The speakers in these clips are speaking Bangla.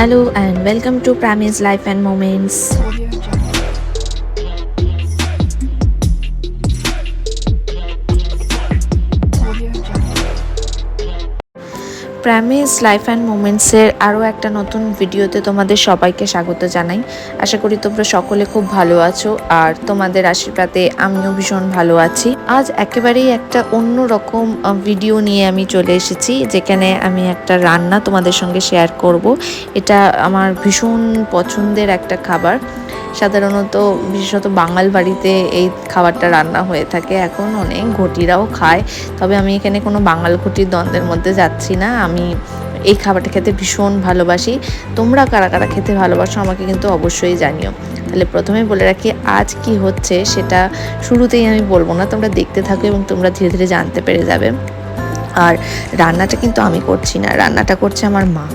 Hello and welcome to Prami's Life and Moments. Prami's life and মোমেন্টসের আরও একটা নতুন ভিডিওতে তোমাদের সবাইকে স্বাগত জানাই। আশা করি তোমরা সকলে খুব ভালো আছো আর তোমাদের আশীর্বাদে আমিও ভীষণ ভালো আছি। আজ একেবারেই একটা অন্য রকম ভিডিও নিয়ে আমি চলে এসেছি, যেখানে আমি একটা রান্না তোমাদের সঙ্গে শেয়ার করব। এটা আমার ভীষণ পছন্দের একটা খাবার। সাধারণত বিশেষত বাঙাল বাড়িতে এই খাবারটা রান্না হয়ে থাকে। এখন অনেক ঘটিরাও খায়। তবে আমি এখানে কোনো বাঙাল ঘটির দ্বন্দ্বের মধ্যে যাচ্ছি না। আমি এই খাবারটা খেতে ভীষণ ভালোবাসি। তোমরা কারা কারা খেতে ভালোবাসো আমাকে কিন্তু অবশ্যই জানিও। তাহলে প্রথমে বলে রাখি, আজ কি হচ্ছে সেটা শুরুতেই আমি বলব না। তোমরা দেখতে থাকো এবং তোমরা ধীরে ধীরে জানতে পেরে যাবে। আর রান্নাটা কিন্তু আমি করছি না, রান্নাটা করছে আমার মা।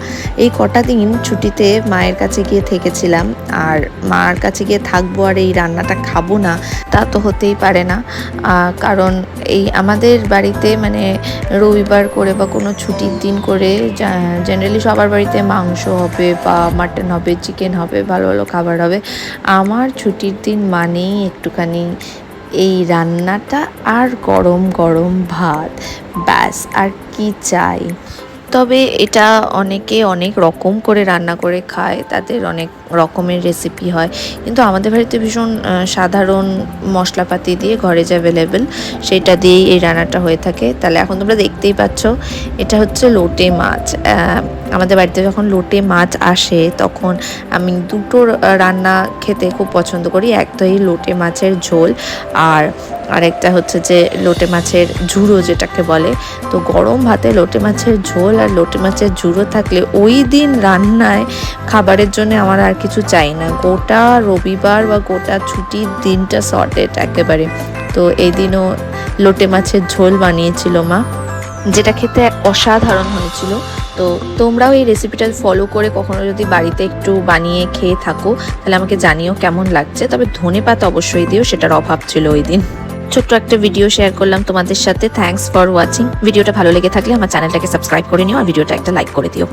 এই কটা দিন ছুটিতে মায়ের কাছে গিয়ে থেকেছিলাম আর মার কাছে গিয়ে থাকব আর এই রান্নাটা খাব না, তা তো হতেই পারে না। কারণ এই আমাদের বাড়িতে মানে রবিবার করে বা কোনো ছুটির দিন করে জেনারেলি সবার বাড়িতে মাংস হবে বা মাটন হবে চিকেন হবে, ভালো ভালো খাবার হবে। আমার ছুটির দিন মানেই একটুখানি এই রান্নাটা আর গরম গরম ভাত ব্যাস আর কি চাই? তবে এটা অনেকে অনেক রকম করে রান্না করে খায়, তাদের অনেক রকমের রেসিপি হয়। কিন্তু আমাদের বাড়িতে ভীষণ সাধারণ মশলাপাতি দিয়ে ঘরে যে অ্যাভেলেবেল সেটা দিয়েই এই রান্নাটা হয়ে থাকে। তাহলে এখন তোমরা দেখতেই পাচ্ছ, এটা হচ্ছে লোটে মাছ। আমাদের বাড়িতে যখন লোটে মাছ আসে, তখন আমি দুটো রান্না খেতে খুব পছন্দ করি। এক তো এই লোটে মাছের ঝোল আর আরেকটা হচ্ছে যে লোটে মাছের ঝুড়ো যেটাকে বলে। তো গরম ভাতে লোটে মাছের ঝোল আর লোটে মাছের ঝুড়ো থাকলে ওই দিন রান্নায় খাবারের জন্য আমার আর কিছু চাই না। গোটা রবিবার বা গোটা ছুটির দিনটা সর্টেড একেবারে। তো এই দিনও লোটে মাছের ঝোল বানিয়েছিল মা, যেটা খেতে অসাধারণ হয়েছিল। তো তোমরাও এই রেসিপিটা ফলো করে কখনো যদি বাড়িতে একটু বানিয়ে খেয়ে থাকো, তাহলে আমাকে জানিও কেমন লাগছে। তবে ধনে পাতা অবশ্যই দিও, সেটার অভাব ছিল ওই দিন। ছোট্ট একটা ভিডিও শেয়ার করলাম তোমাদের সাথে। থ্যাংকস ফর ওয়াচিং ভিডিওটা ভালো লেগে থাকলে আমার চ্যানেলটাকে সাবস্ক্রাইব করে নিও আর ভিডিওটা একটা লাইক করে দিও।